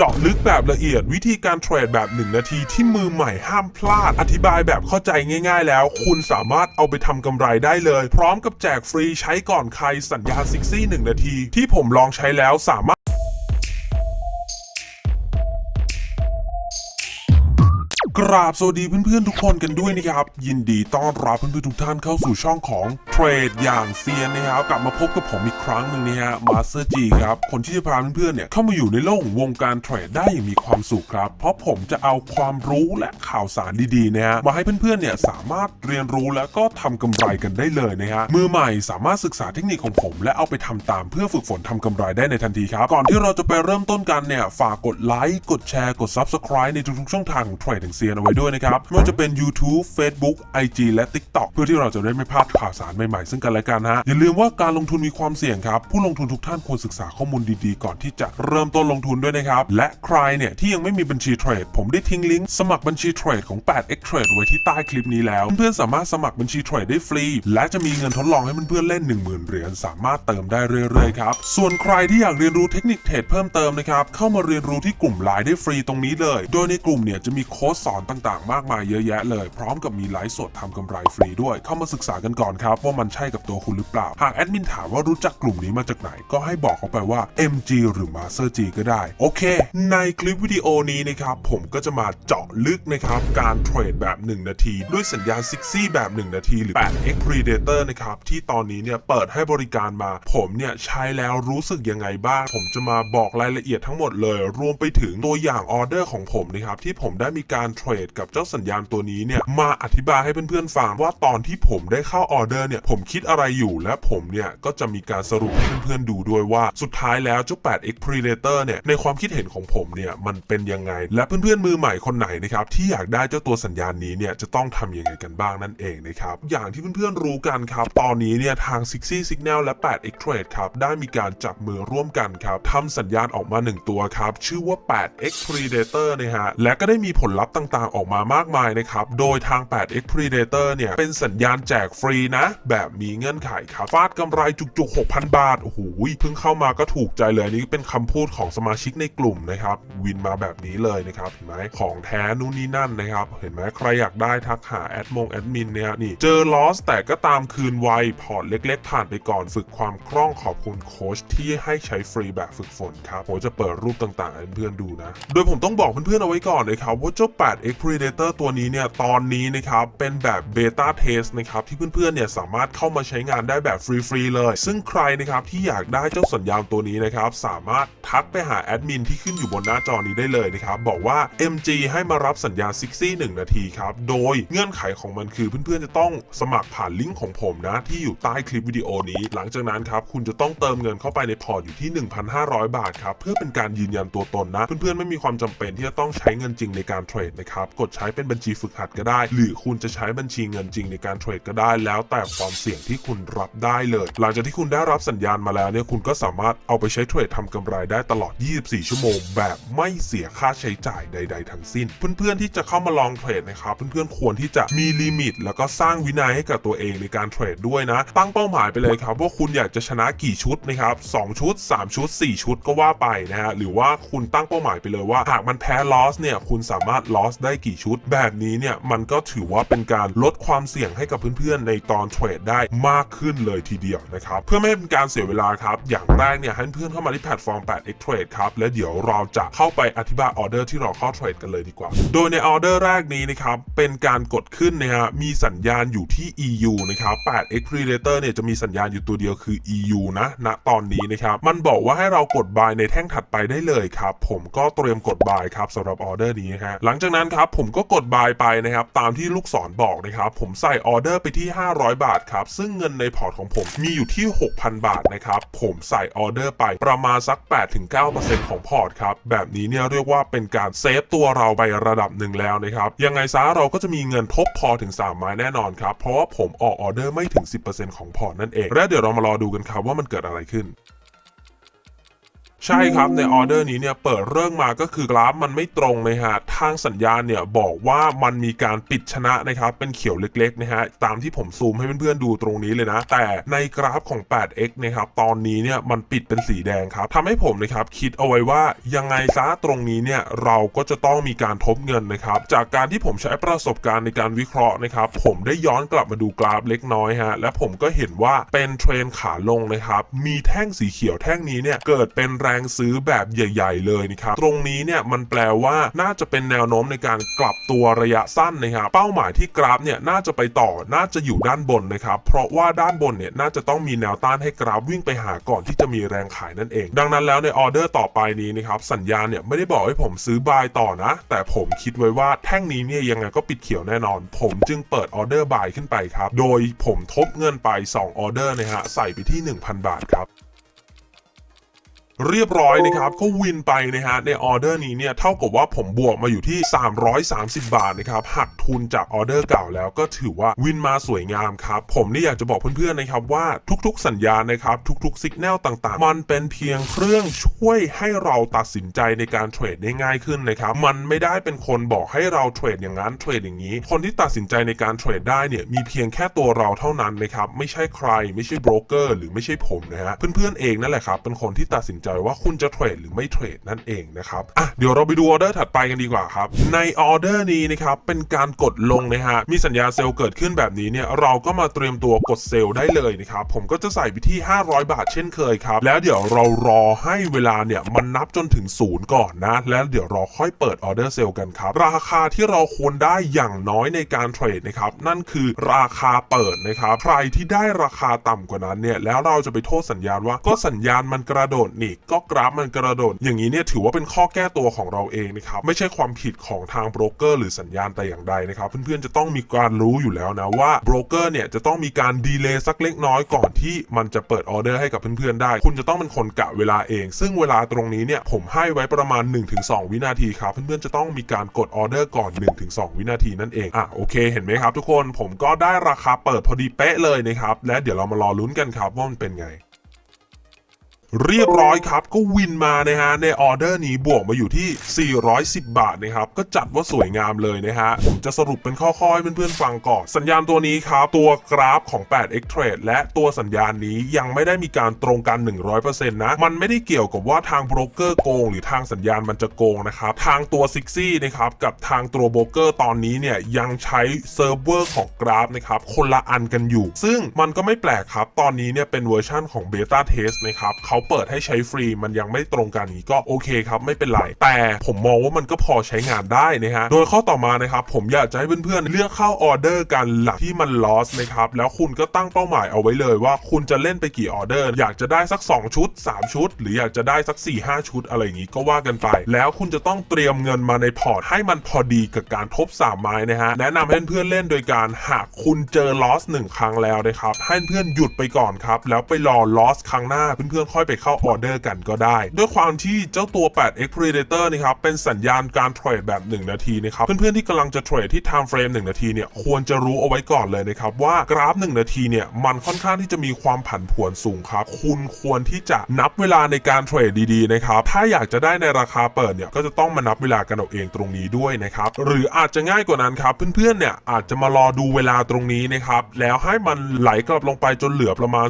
เจาะลึกแบบละเอียดวิธีการเทรดแบบ 1 นาทีที่มือใหม่ห้ามพลาด อธิบายแบบเข้าใจง่าย ๆ แล้ว คุณสามารถเอาไปทำกำไรได้เลย พร้อมกับแจกฟรีใช้ก่อนใครสัญญาซิกซี่1นาที ที่ผมลองใช้แล้วสามารถ ราบสวัสดีเพื่อนๆทุกคนกันด้วยนะครับ ยินดีต้อนรับเพื่อนๆทุกท่านเข้าสู่ช่องของเทรดอย่างเซียนนะครับ กลับมาพบกับผมอีกครั้งหนึ่งนะฮะมาสเตอร์จีครับ คนที่จะพาเพื่อนๆเนี่ยเข้ามาอยู่ในโลกวงการเทรดได้อย่างมีความสุขครับ เพราะผมจะเอาความรู้และข่าวสารดีๆนะฮะมาให้เพื่อนๆเนี่ยสามารถเรียนรู้แล้วก็ทำกำไรกันได้เลยนะฮะมือใหม่สามารถศึกษาเทคนิคของผม และเอาไปทำตามเพื่อฝึกฝนทำกำไรได้ในทันทีครับก่อนที่เราจะไปเริ่มต้นกันเนี่ยฝากกดไลค์กดแชร์กด Subscribe ในทุกๆช่องทางของเทรดอย่างเซียนเอาไว้ด้วยนะครับไม่ว่าจะเป็น YouTube Facebook IG และ TikTok เพื่อที่เราจะได้ไม่พลาดข่าวสารใหม่ๆ ซึ่งกันและกันฮะอย่าลืมว่าการลงทุนมีความเสี่ยงครับผู้ลงทุนทุกท่านควรศึกษาข้อมูลดีๆ ก่อนที่จะเริ่มต้นลงทุนด้วยนะครับและใครเนี่ยที่ยังไม่มีบัญชีเทรดผมได้ทิ้งลิงก์สมัครบัญชีเทรดของ 8x Trade ไว้ที่ใต้คลิปนี้แล้ว เพื่อนๆสามารถสมัครบัญชีเทรดได้ฟรี และจะมีเงินทดลองให้เพื่อนๆเล่น 10,000 เหรียญสามารถเติมได้เรื่อยๆครับส่วนใครที่อยากเรียนรู้เทคนิคเทรดเพิ่มเติมนะครับเข้ามาเรียนรู้ที่กลุ่มไลน์ได้ฟรีตรงนี้เลย โดยในกลุ่มเนี่ยจะมีโค้ดสอนต่างๆ มากมายเยอะแยะเลย พร้อมกับมีไลฟ์สดทำกำไรฟรีด้วย เข้ามาศึกษากันก่อนครับ ว่ามันใช่กับตัวคุณหรือเปล่า หากแอดมินถามว่ารู้จักกลุ่มนี้มาจากไหน ก็ให้บอกเขาไปว่า MG หรือ Master G ก็ได้ โอเค ในคลิปวิดีโอนี้นะครับ ผมก็จะมาเจาะลึกนะครับการเทรดแบบ 1 นาที ด้วยสัญญาณซิกซี่แบบ 1 นาที หรือ 8x Predator นะครับที่ตอนนี้เนี่ยเปิดให้บริการมา ผมเนี่ยใช้แล้วรู้สึกยังไงบ้าง ผมจะมาบอกรายละเอียดทั้งหมดเลย รวมไปถึงตัวอย่างออเดอร์ของผมนะครับที่ผมได้มีการเทรดกับเจ้าสัญญาณตัวนี้เนี่ยมาอธิบายให้เพื่อนๆฟังว่าตอนที่ผมได้เข้าออเดอร์เนี่ยผมคิดอะไรอยู่และผมเนี่ยก็จะมีการสรุปให้เพื่อนๆดูด้วยว่าสุดท้ายแล้วเจ้า 8x Predator เนี่ยในความคิดเห็นของผมเนี่ยมันเป็นยังไง และเพื่อนๆมือใหม่คนไหนนะครับที่อยากได้เจ้าตัวสัญญาณนี้เนี่ยจะต้องทำยังไงกันบ้างนั่นเองนะครับอย่างที่เพื่อนๆรู้กันครับตอนนี้เนี่ยทาง Sixy Signal และ 8x Trade ครับได้มีการจับมือร่วมกันครับทำสัญญาณออกมา 1 ตัวครับชื่อว่า 8x Predator นะฮะและก็ได้มีผลลัพธ์ต่างๆ ออกมามากมายนะครับ โดยทาง 8x Predator เนี่ย เป็นสัญญาณแจกฟรีนะ แบบมีเงื่อนไขครับ ฟาดกำไรจุกๆ 6,000 บาท โอ้โห เพิ่งเข้ามาก็ถูกใจเลยอันนี้เป็นคำพูดของสมาชิกในกลุ่มนะครับ วินมาแบบนี้เลยนะครับ เห็นไหมของแท้นู่นนี่นั่นนะครับ เห็นไหมใครอยากได้ทักหาแอดมงแอดมินเนี่ยนี่ เจอลอสแต่ก็ตามคืนไว พอร์ตเล็ก ๆ ผ่านไปก่อนฝึกความคล่องขอบคุณโค้ชที่ให้ใช้ฟรีแบบฝึกฝนครับผมจะเปิดรูปต่างๆให้เพื่อนๆดูนะ โดยผมต้องบอกเพื่อนๆเอาไว้ก่อนเลยครับว่าเจ้า 8x Predator ตัวนี้เนี่ยตอนนี้นะครับเป็นแบบเบต้าเทสนะครับที่เพื่อนๆเนี่ยสามารถเข้ามาใช้งานได้แบบฟรีๆเลย ซึ่งใครนะครับที่อยากได้เจ้าสัญญาณตัวนี้นะครับสามารถทักไปหาแอดมินที่ขึ้นอยู่บนหน้าจอนี้ได้เลยนะครับบอกว่า MG ให้มารับสัญญาณซิกซี่1นาทีครับโดยเงื่อนไขของมันคือเพื่อนๆจะต้องสมัครผ่านลิงก์ของผมนะที่อยู่ใต้คลิปวิดีโอนี้ หลังจากนั้นครับคุณจะต้องเติมเงินเข้าไปในพอร์ตอยู่ที่ 1,500 บาทครับเพื่อเป็นการยืนยันตัวตนนะ เพื่อนๆไม่มีความจำเป็นที่จะต้องใช้เงินจริงในการเทรดนะครับกดใช้เป็นบัญชีฝึกหัดก็ได้ หรือคุณจะใช้บัญชีเงินจริงในการเทรดก็ได้ แล้วแต่ความเสี่ยงที่คุณรับได้เลย หลังจากที่คุณได้รับสัญญาณมาแล้วเนี่ยคุณก็สามารถเอาไปใช้เทรดทำกำไรได้ตลอด 24 ชั่วโมง แบบไม่เสียค่าใช้จ่ายใด ๆ ทั้งสิ้น เพื่อนๆที่จะเข้ามาลองเทรดนะครับเพื่อนๆควรที่จะมีลิมิต แล้วก็สร้างวินัยให้กับตัวเองในการเทรดด้วยนะ ตั้งเป้าหมายไปเลยครับว่าคุณอยากจะชนะกี่ชุดนะครับ2ชุด 3 ชุด 4 ชุดก็ว่าไปนะฮะหรือว่าคุณตั้งเป้าหมายไปเลยว่าหากมันแพ้ลอสเนี่ยคุณสามารถลอสได้ได้กี่ชุด แบบนี้เนี่ยมันก็ถือว่าเป็นการลดความเสี่ยงให้กับเพื่อนๆ ในตอนเทรดได้มากขึ้นเลยทีเดียวนะครับเพื่อไม่ให้เป็นการเสียเวลาครับ อย่างแรกเนี่ยให้เพื่อนเข้ามาที่แพลตฟอร์ม 8x Trade ครับและเดี๋ยวเราจะเข้าไปอธิบายออเดอร์ที่เราเข้าเทรดกันเลยดีกว่า โดยในออเดอร์แรกนี้นะครับเป็นการกดขึ้นนะฮะมีสัญญาณอยู่ที่ EU นะครับ 8x Predator เนี่ยจะมีสัญญาณอยู่ตัวเดียวคือ EU นะณตอนนี้นะครับมันบอกว่าให้เรากด buy ในแท่งถัดไปได้เลยครับผมก็เตรียมกด buy ครับสำหรับออเดอร์นี้ฮะหลังจากนั้นครับครับผมก็กด buy ไปนะครับตามที่ลูกศรบอกนะครับผมใส่ออเดอร์ไปที่ 500 บาทครับซึ่งเงินในพอร์ตของผมมีอยู่ที่ 6,000 บาทนะครับผมใส่ออเดอร์ไปประมาณสัก 8-9%ของพอร์ตครับแบบนี้เนี่ยเรียกว่าเป็นการเซฟตัวเราไประดับหนึ่งแล้วนะครับยังไงซะเราก็จะมีเงินทบพอถึง 3 ไม้แน่นอนครับเพราะว่าผมออกออเดอร์ไม่ถึง 10%ของพอร์ตนั่นเอง และเดี๋ยวเรามารอดูกันครับว่ามันเกิดอะไรขึ้น ใช่ครับในออเดอร์นี้เนี่ยเปิดเรื่องมาก็คือกราฟมันไม่ตรงนะฮะทางสัญญาณเนี่ยบอกว่ามันมีการปิดชนะนะครับเป็นเขียวเล็กๆนะฮะตามที่ผมซูมให้เพื่อนๆดูตรงนี้เลยนะ แต่ในกราฟของ 8x นะครับตอนนี้เนี่ยมันปิดเป็นสีแดงครับทำให้ผมนะครับคิดเอาไว้ว่ายังไงซะตรงนี้เนี่ยเราก็จะต้องมีการทบเงินนะครับจากการที่ผมใช้ประสบการณ์ในการวิเคราะห์นะครับผมได้ย้อนกลับมาดูกราฟเล็กน้อยฮะและผมก็เห็นว่าเป็นเทรนขาลงนะครับมีแท่งสีเขียวแท่งนี้เนี่ยเกิดเป็นแรงซื้อแบบใหญ่ ๆ เลยนะครับตรงนี้เนี่ยมันแปลว่าน่าจะเป็นแนวโน้มในการกลับตัวระยะสั้นนะครับเป้าหมายที่กราฟเนี่ยน่าจะไปต่อน่าจะอยู่ด้านบนนะครับเพราะว่าด้านบนเนี่ยน่าจะต้องมีแนวต้านให้กราฟวิ่งไปหาก่อนที่จะมีแรงขายนั่นเอง ดังนั้นแล้วในออเดอร์ต่อไปนี้นะครับสัญญาณเนี่ยไม่ได้บอกให้ผมซื้อบายต่อนะ แต่ผมคิดไว้ว่าแท่งนี้เนี่ยยังไงก็ปิดเขียวแน่นอน ผมจึงเปิดออเดอร์บายขึ้นไปครับโดยผมทบเงินไป 2 ออเดอร์นะฮะใส่ไปที่ 1,000 บาทครับ เรียบร้อยนะครับก็วินไปนะฮะในออเดอร์นี้เนี่ยเท่ากับว่าผมบวกมาอยู่ที่ 330 บาทนะครับหักทุนจากออเดอร์เก่าแล้วก็ถือว่าวินมาสวยงามครับผมนี่อยากจะบอกเพื่อนๆนะครับว่าทุกๆสัญญาณนะครับทุกๆสัญญาณต่างๆ มันเป็นเพียงเครื่องช่วยให้เราตัดสินใจในการเทรดได้ง่ายขึ้นนะครับมันไม่ได้เป็นคนบอกให้เราเทรดอย่างนั้นเทรดอย่างนี้ คนที่ตัดสินใจในการเทรดได้เนี่ยมีเพียงแค่ตัวเราเท่านั้นนะครับไม่ใช่ใครไม่ใช่โบรกเกอร์หรือไม่ใช่ผมนะฮะเพื่อนๆเองนั่นแหละครับเป็นคนที่ตัดสินใจว่าคุณจะเทรดหรือไม่เทรดนั่นเองนะครับอะเดี๋ยวเราไปดูออเดอร์ถัดไปกันดีกว่าครับในออเดอร์นี้นะครับเป็นการกดลงนะฮะมีสัญญาเซลล์เกิดขึ้นแบบนี้เนี่ยเราก็มาเตรียมตัวกดเซลล์ได้เลยนะครับผมก็จะใส่ไปที่ 500 บาทเช่นเคยครับแล้วเดี๋ยวเรารอให้เวลาเนี่ยมันนับจนถึงศูนย์ก่อนนะ แล้วเดี๋ยวเราค่อยเปิดออเดอร์เซลล์กันครับราคาที่เราควรได้อย่างน้อยในการเทรดนะครับนั่นคือราคาเปิดนะครับใครที่ได้ราคาต่ำกว่านั้นเนี่ยแล้วเราจะไปโทษสัญญาณว่าก็สัญญาณมันกระโดดหนีก็กราฟมันกระโดด อย่างนี้เนี่ยถือว่าเป็นข้อแก้ตัวของเราเองนะครับไม่ใช่ความผิดของทางโบรกเกอร์หรือสัญญาณแต่อย่างใดนะครับเพื่อนๆจะต้องมีการรู้อยู่แล้วนะว่าโบรกเกอร์เนี่ยจะต้องมีการดีเลย์สักเล็กน้อยก่อนที่มันจะเปิดออเดอร์ให้กับเพื่อนๆได้ คุณจะต้องเป็นคนกะเวลาเอง ซึ่งเวลาตรงนี้เนี่ยผมให้ไว้ประมาณ 1-2 วินาทีครับเพื่อนๆจะต้องมีการกดออเดอร์ก่อน 1-2 วินาทีนั่นเองอะโอเคเห็นไหมครับ ทุกคนผมก็ได้ราคาเปิดพอดีเป๊ะเลยนะครับและเดี๋ยวเรามารอลุ้นกันครับว่ามันเป็นไง เรียบร้อยครับก็วินมานะฮะในออเดอร์นี้บวกมาอยู่ที่ 410 บาทนะครับก็จัดว่าสวยงามเลยนะฮะผมจะสรุปเป็นข้อๆให้เพื่อนๆฟังก่อน สัญญาณตัวนี้ครับ ตัวกราฟของ 8x trade และตัวสัญญาณนี้ยังไม่ได้มีการตรงกัน 100%นะมันไม่ได้เกี่ยวกับว่าทางโบรกเกอร์โกง หรือทางสัญญาณมันจะโกงนะครับทางตัวซิกซี่นะครับกับทางตัวโบรกเกอร์ตอนนี้เนี่ยยังใช้เซิร์ฟเวอร์ของกราฟนะครับคนละอันกันอยู่ ซึ่งมันก็ไม่แปลกครับตอนนี้เนี่ยเป็นเวอร์ชั่นของเบต้าเทสนะครับเขาเปิดให้ใช้ฟรีมันยังไม่ตรงกันนี้ก็โอเคครับไม่เป็นไร แต่ผมมองว่ามันก็พอใช้งานได้นะฮะโดยข้อต่อมานะครับผมอยากจะให้เพื่อนๆเลือกเข้าออเดอร์กันหลักที่มันลอสนะครับแล้วคุณก็ตั้งเป้าหมายเอาไว้เลยว่าคุณจะเล่นไปกี่ออเดอร์ อยากจะได้สัก 2 ชุด 3 ชุด หรืออยากจะได้สัก 4 5 ชุดอะไรอย่างนี้ก็ว่ากันไป แล้วคุณจะต้องเตรียมเงินมาในพอร์ตให้มันพอดีกับการทบ3ไม้นะฮะแนะนำให้เพื่อนๆเล่นโดยการหากคุณเจอลอสหนึ่งครั้งแล้วนะครับให้เพื่อนหยุดไปก่อนครับแล้วไปรอลอสครั้งหน้าเพื่อนๆค่อยไปเข้าออเดอร์กันก็ได้ ด้วยความที่เจ้าตัว 8x Predator นะครับเป็นสัญญาณการเทรดแบบ 1 นาทีนะครับเพื่อนๆที่กำลังจะเทรดที่ time frame 1นาทีเนี่ยควรจะรู้เอาไว้ก่อนเลยนะครับว่ากราฟ 1 นาทีเนี่ยมันค่อนข้างที่จะมีความผันผวนสูงครับ คุณควรที่จะนับเวลาในการเทรดดีๆนะครับถ้าอยากจะได้ในราคาเปิดเนี่ยก็จะต้องมานับเวลากันเอาเองตรงนี้ด้วยนะครับหรืออาจจะง่ายกว่านั้นครับเพื่อนๆเนี่ยอาจจะมารอดูเวลาตรงนี้นะครับแล้วให้มันไหลกลับลงไปจนเหลือประมาณ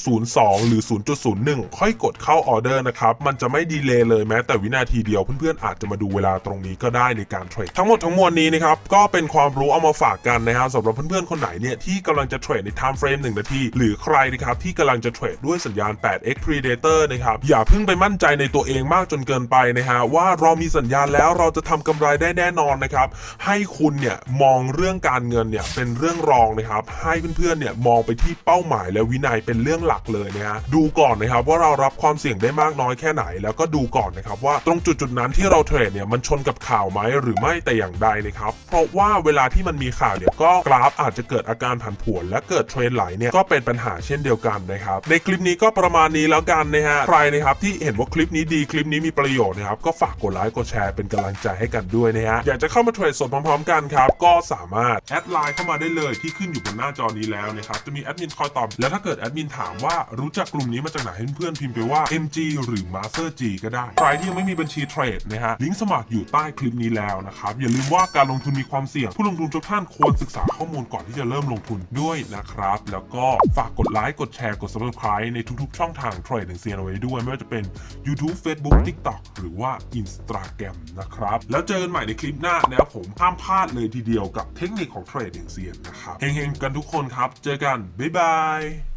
0.02 หรือ 0.01ค่อยกดเข้าออเดอร์นะครับมันจะไม่ดีเลย์เลยแม้แต่วินาทีเดียวเพื่อนๆอาจจะมาดูเวลาตรงนี้ก็ได้ในการเทรดทั้งหมดทั้งมวลนี้นะครับก็เป็นความรู้เอามาฝากกันนะครับสำหรับเพื่อนๆคนไหนเนี่ยที่กำลังจะเทรดใน time frame 1นาที หรือใครนะครับที่กำลังจะเทรดด้วยสัญญาณ 8x Predator นะครับอย่าเพิ่งไปมั่นใจในตัวเองมากจนเกินไปนะฮะว่าเรามีสัญญาณแล้วเราจะทำกำไรได้แน่นอนนะครับให้คุณเนี่ยมองเรื่องการเงินเนี่ยเป็นเรื่องรองนะครับให้เพื่อนๆเนี่ยมองไปที่เป้าหมายและวินัยเป็นเรื่องหลักเลยนะฮะดูก่อนนะครับว่าเรารับความเสี่ยงได้มากน้อยแค่ไหน แล้วก็ดูก่อนนะครับว่าตรงจุดจุดนั้นที่เราเทรดเนี่ยมันชนกับข่าวไหมหรือไม่แต่อย่างใดนะครับเพราะว่าเวลาที่มันมีข่าวเนี่ยก็กราฟอาจจะเกิดอาการผันผวน และเกิดเทรนไหลเนี่ยก็เป็นปัญหาเช่นเดียวกันนะครับในคลิปนี้ก็ประมาณนี้แล้วกันนะฮะใครนะครับที่เห็นว่าคลิปนี้ดีคลิปนี้มีประโยชน์นะครับก็ฝากกดไลค์กดแชร์เป็นกำลังใจให้กันด้วยนะฮะอยากจะเข้ามาเทรดสดพร้อมๆกันครับก็สามารถแอดไลน์เข้ามาได้เลยที่ขึ้นอยู่บนหน้าจอนี้แล้วนะครับจะมีแอดมินคอยตอบแล้วถ้าเกิดแอดมินถามว่ารู้จักกลุ่มนี้มาจากไหนเพื่อนพื่อนๆพิมพ์ไปว่า MG หรือ Master G ก็ได้ ใครที่ยังไม่มีบัญชีเทรดนะฮะลิงก์สมัครอยู่ใต้คลิปนี้แล้วนะครับ อย่าลืมว่าการลงทุนมีความเสี่ยง ผู้ลงทุนทุกท่านควรศึกษาข้อมูลก่อนที่จะเริ่มลงทุนด้วยนะครับ แล้วก็ฝากกดไลค์กดแชร์กด subscribe ในทุกๆ ช่องทางเทรดอย่งเซียนเอาไว้ด้วย ไม่ว่าจะเป็น YouTube Facebook TikTok หรือว่า Instagram นะครับแล้วเจอกันใหม่ในคลิปหน้านะครับผมห้ามพลาดเลยทีเดียวกับเทคนิคของเทรดอย่งเซียนนะครับเฮงๆกันทุกคนครับ เจอกัน บ๊ายบาย